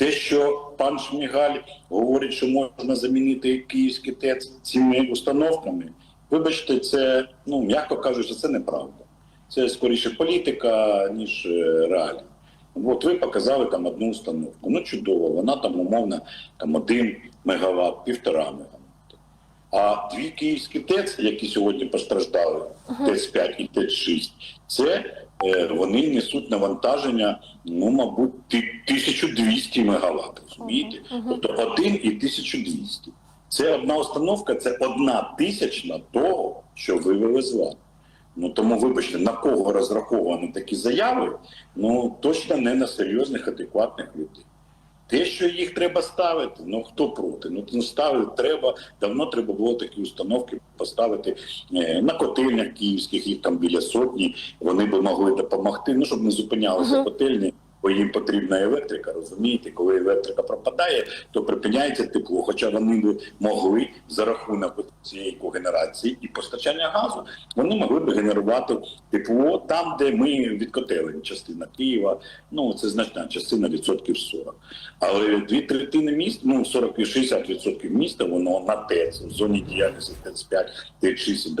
Те, що пан Шмігаль говорить, що можна замінити київський ТЕЦ цими установками, вибачте, це ну м'яко кажучи, це неправда. Це скоріше політика, ніж е, реалія. От ви показали там одну установку. Ну чудово, вона там умовно там один мегаватт, півтора мегаватт. А дві київські ТЕЦ, які сьогодні постраждали, ТЕЦ 5 і ТЕЦ 6, це вони несуть навантаження, ну мабуть, ти- 1200 мегаватт. Розумієте? Тобто один і 1200. Це одна установка, це одна тисячна того, що ви вивезли. Ну тому, вибачте, на кого розраховані такі заяви, ну точно не на серйозних, адекватних людей. Те, що їх треба ставити, ну хто проти? Ну ну, ставити треба. Давно треба було такі установки поставити е, на котельнях київських, їх там біля сотні. Вони би могли допомогти. Ну щоб не зупинялися Мгм. котельні, бо їм потрібна електрика. Розумієте, коли електрика пропадає, то припиняється тепло. Хоча вони могли за рахунок цієї когенерації і постачання газу, вони могли б генерувати тепло там, де ми від частина Києва. Ну це значна частина відсотків 40. Але дві третини міст, ну 40-60% міста, воно на ТЕЦ, в зоні діяльності ТЕЦ 5, ТЕЦ 6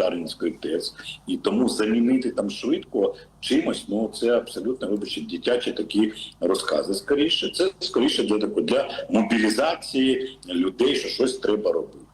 і ТЕЦ. І тому замінити там швидко чимось, ну це абсолютно вибачте, дитячі такі розкази. Скоріше, це скоріше для для мобілізації людей, що щось треба робити.